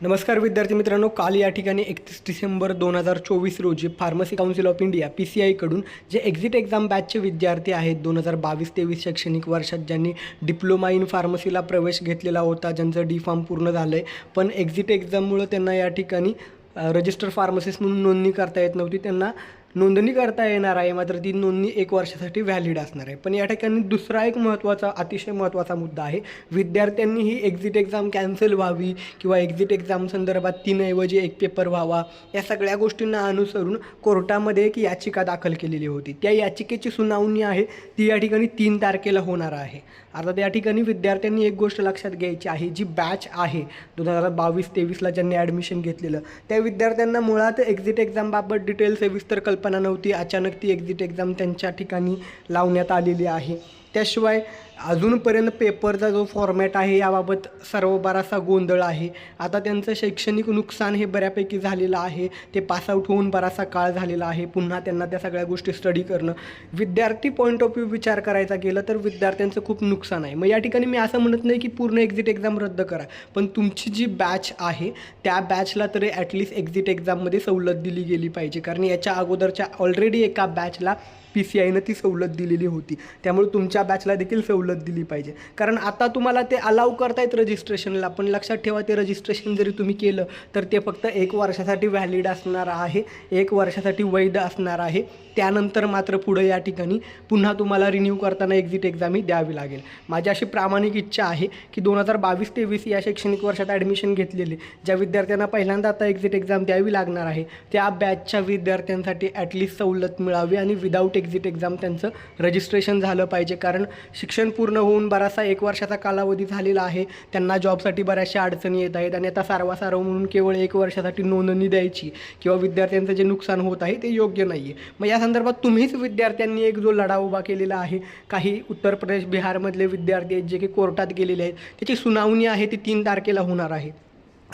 नमस्कार विद्यार्थी मित्रांनो काल या ठिकाणी एकतीस डिसेंबर दोन हजार चोवीस रोजी pharmacy council of India P C आयकडून जे एक्झिट एक्झाम बॅचचे विद्यार्थी आहेत दोन हजार बावीस तेवीस शैक्षणिक वर्षात ज्यांनी डिप्लोमा इन फार्मसीला प्रवेश घेतलेला होता ज्यांचं डी फार्म पूर्ण झालं आहे पण एक्झिट एक्झाममुळं त्यांना या ठिकाणी रजिस्टर फार्मसिस्ट म्हणून नोंदणी करता येत नव्हती. त्यांना नोंदणी करता येणार आहे मात्र ती नोंदणी एक वर्षासाठी व्हॅलिड असणार आहे. पण या ठिकाणी दुसरा एक महत्त्वाचा अतिशय महत्त्वाचा मुद्दा आहे. विद्यार्थ्यांनी ही एक्झिट एक्झाम कॅन्सल व्हावी किंवा एक्झिट एक्झाम संदर्भात तीनऐवजी एक पेपर व्हावा या सगळ्या गोष्टींना अनुसरून कोर्टामध्ये एक याचिका दाखल केलेली होती. त्या याचिकेची सुनावणी आहे ती या ठिकाणी तीन तारखेला होणार आहे. आता या ठिकाणी विद्यार्थ्यांनी एक गोष्ट लक्षात घ्यायची आहे जी बॅच आहे दोन हजार बावीस तेवीसला ज्यांनी ॲडमिशन घेतलेलं त्या विद्यार्थ्यांना मुळात एक्झिट एक्झामबाबत डिटेल सविस्तर कल्पना नव्हती. अचानक ती एक्झिट एक्झाम त्यांच्या ठिकाणी लावण्यात आलेली आहे. त्याशिवाय अजूनपर्यंत पेपरचा जो फॉर्मॅट आहे याबाबत सर्व बराचसा गोंधळ आहे. आता त्यांचं शैक्षणिक नुकसान हे बऱ्यापैकी झालेलं आहे. ते पासआउट होऊन बराचसा काळ झालेला आहे. पुन्हा त्यांना त्या सगळ्या गोष्टी स्टडी करणं. विद्यार्थी पॉईंट ऑफ व्ह्यू विचार करायचा गेलं तर विद्यार्थ्यांचं खूप नुकसान आहे. मग या ठिकाणी मी असं म्हणत नाही की पूर्ण एक्झिट एक्झाम रद्द करा. पण तुमची जी बॅच आहे त्या बॅचला तरी ॲटलिस्ट एक्झिट एक्झाममध्ये सवलत दिली गेली पाहिजे. कारण याच्या अगोदरच्या ऑलरेडी एका बॅचला पी सी आयनं ती सवलत दिलेली होती. त्यामुळे तुमच्या बॅचला देखील सवलत दिली पाहिजे. कारण आता तुम्हाला ते अलाव करतायत रजिस्ट्रेशनला पण लक्षात ठेवा ते रजिस्ट्रेशन जरी तुम्ही केलं तर ते फक्त एक वर्षासाठी व्हॅलिड असणार आहे. एक वर्षासाठी वैध असणार आहे. त्यानंतर मात्र पुढं या ठिकाणी पुन्हा तुम्हाला रिन्यू करताना एक्झिट एक्झाम ही द्यावी लागेल. माझी अशी प्रामाणिक इच्छा आहे की दोन हजार बावीस तेवीस या शैक्षणिक वर्षात ॲडमिशन घेतलेले ज्या विद्यार्थ्यांना पहिल्यांदा आता एक्झिट एक्झाम द्यावी लागणार आहे त्या बॅचच्या विद्यार्थ्यांसाठी ॲटलिस्ट सवलत मिळावी आणि विदाऊट एक्झिट एक्झाम त्यांचं रजिस्ट्रेशन झालं पाहिजे. कारण शिक्षण पूर्ण होऊन बराचसा एक वर्षाचा कालावधी झालेला आहे. त्यांना जॉबसाठी बऱ्याचशा अडचणी येत आहेत आणि आता सारवासारव म्हणून केवळ एक वर्षासाठी नोंदणी द्यायची किंवा विद्यार्थ्यांचं जे नुकसान होत आहे ते योग्य नाही आहे मग या संदर्भात तुम्हीच विद्यार्थ्यांनी एक जो लढा उभा केलेला आहे काही उत्तर प्रदेश बिहारमधले विद्यार्थी आहेत जे की कोर्टात गेलेले आहेत त्याची सुनावणी आहे ती तीन तारखेला होणार आहे.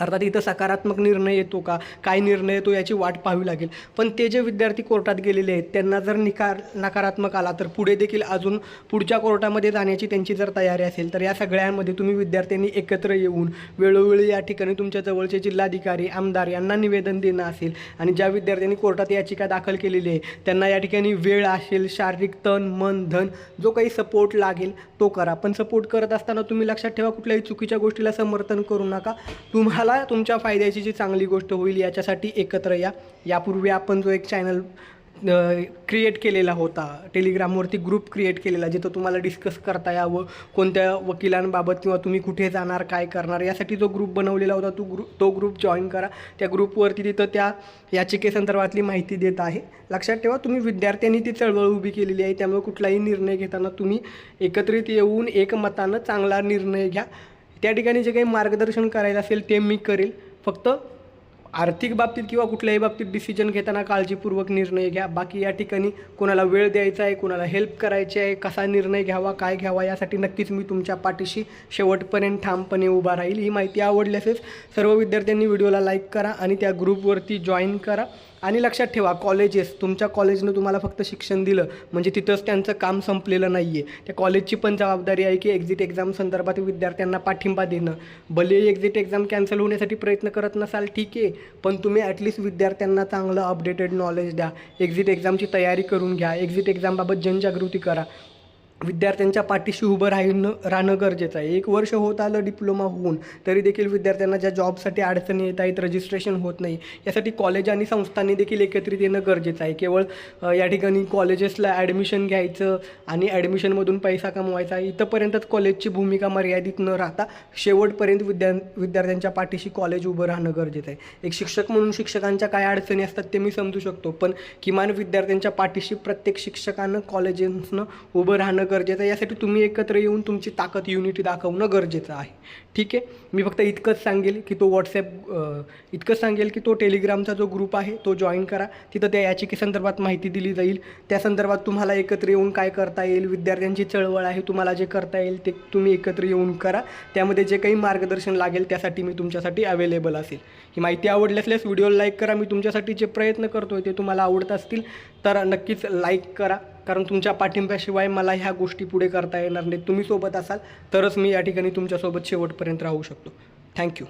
अर्थात इथं सकारात्मक निर्णय येतो का? काय निर्णय येतो याची वाट पाहावी लागेल. पण ते जे विद्यार्थी कोर्टात गेलेले आहेत त्यांना जर निकार नकारात्मक आला तर पुढे देखील अजून पुढच्या कोर्टामध्ये जाण्याची त्यांची जर तयारी असेल तर या सगळ्यांमध्ये तुम्ही विद्यार्थ्यांनी एकत्र येऊन वेळोवेळी या ठिकाणी तुमच्या जवळचे जिल्हाधिकारी आमदार यांना निवेदन देणं असेल आणि ज्या विद्यार्थ्यांनी कोर्टात याचिका दाखल केलेली आहे त्यांना या ठिकाणी वेळ असेल शारीरिक तन मन धन जो काही सपोर्ट लागेल तो करा. पण सपोर्ट करत असताना तुम्ही लक्षात ठेवा कुठल्याही चुकीच्या गोष्टीला समर्थन करू नका. तुम्हाला तुमच्या फायद्याची जी चांगली गोष्ट होईल याच्यासाठी एकत्र या. यापूर्वी आपण जो एक चॅनल क्रिएट केलेला होता टेलिग्रामवरती ग्रुप क्रिएट केलेला जिथं तुम्हाला डिस्कस करता यावं कोणत्या वकिलांबाबत किंवा तुम्ही कुठे जाणार काय करणार यासाठी जो ग्रुप बनवलेला होता तो ग्रुप तो ग्रुप जॉईन करा. त्या ग्रुपवरती तिथं त्या याचिकेसंदर्भातली माहिती देत आहे. लक्षात ठेवा तुम्ही विद्यार्थ्यांनी ती चळवळ उभी केलेली आहे त्यामुळे कुठलाही निर्णय घेताना तुम्ही एकत्रित येऊन एकमतानं चांगला निर्णय घ्या. त्या ठिकाणी जे काही मार्गदर्शन करायचं असेल ते मी करेल. फक्त आर्थिक बाबतीत किंवा कुठल्याही बाबतीत डिसिजन घेताना काळजीपूर्वक निर्णय घ्या. बाकी या ठिकाणी कोणाला वेळ द्यायचा आहे कोणाला हेल्प करायची आहे कसा निर्णय घ्यावा काय घ्यावा यासाठी नक्कीच मी तुमच्या पाठीशी शेवटपर्यंत ठामपणे उभा राहील. ही माहिती आवडली असेल सर्व विद्यार्थ्यांनी व्हिडिओला लाईक करा आणि त्या ग्रुपवरती जॉईन करा. आणि लक्षात ठेवा कॉलेजेस तुमच्या कॉलेजनं तुम्हाला फक्त शिक्षण दिलं म्हणजे तिथंच त्यांचं काम संपलेलं नाही आहे त्या कॉलेजची पण जबाबदारी आहे की एक्झिट एक्झाम संदर्भात विद्यार्थ्यांना पाठिंबा देणं. भले एक्झिट एक्झाम कॅन्सल होण्यासाठी प्रयत्न करत नसाल ठीक आहे पण तुम्ही ॲटलिस्ट विद्यार्थ्यांना चांगलं अपडेटेड नॉलेज द्या. एक्झिट एक्झामची तयारी करून घ्या. एक्झिट एक्झामबाबत जनजागृती करा. विद्यार्थ्यांच्या पाठीशी उभं राहणं राहणं गरजेचं आहे. एक वर्ष होत आलं डिप्लोमा होऊन तरी देखील विद्यार्थ्यांना ज्या जॉबसाठी अडचणी येत आहेत रजिस्ट्रेशन होत नाही यासाठी कॉलेज आणि संस्थांनी देखील एकत्रित येणं गरजेचं आहे. केवळ या ठिकाणी कॉलेजेसला ॲडमिशन घ्यायचं आणि ॲडमिशनमधून पैसा कमवायचा इथंपर्यंतच कॉलेजची भूमिका मर्यादित न राहता शेवटपर्यंत विद्या विद्यार्थ्यांच्या पाठीशी कॉलेज उभं राहणं गरजेचं आहे. एक शिक्षक म्हणून शिक्षकांच्या काय अडचणी असतात ते मी समजू शकतो पण किमान विद्यार्थ्यांच्या पाठीशी प्रत्येक शिक्षकानं कॉलेजेसनं उभं राहणं गरजेचं आहे. यासाठी तुम्ही एकत्र येऊन तुमची ताकद युनिटी दाखवणं गरजेचं आहे. ठीक आहे? मी फक्त इतकंच सांगेल की तो व्हॉट्सॲप इतकंच सांगेल की तो टेलिग्रामचा जो ग्रुप आहे तो जॉईन करा. तिथं त्या याचिकेसंदर्भात माहिती दिली जाईल. त्या संदर्भात तुम्हाला एकत्र येऊन काय करता येईल विद्यार्थ्यांची चळवळ आहे तुम्हाला जे करता येईल ते तुम्ही एकत्र येऊन करा. त्यामध्ये जे काही मार्गदर्शन लागेल त्यासाठी मी तुमच्यासाठी अवेलेबल असेल. ही माहिती आवडली असल्यास व्हिडिओ लाईक करा. मी तुमच्यासाठी जे प्रयत्न करतोय ते तुम्हाला आवडत असतील तर नक्कीच लाईक करा. कारण तुमच्या पाठिंब्याशिवाय मला ह्या गोष्टी पुढे करता येणार नाही तुम्ही सोबत असाल तरच मी या ठिकाणी तुमच्यासोबत शेवटपर्यंत राहू शकतो. थँक्यू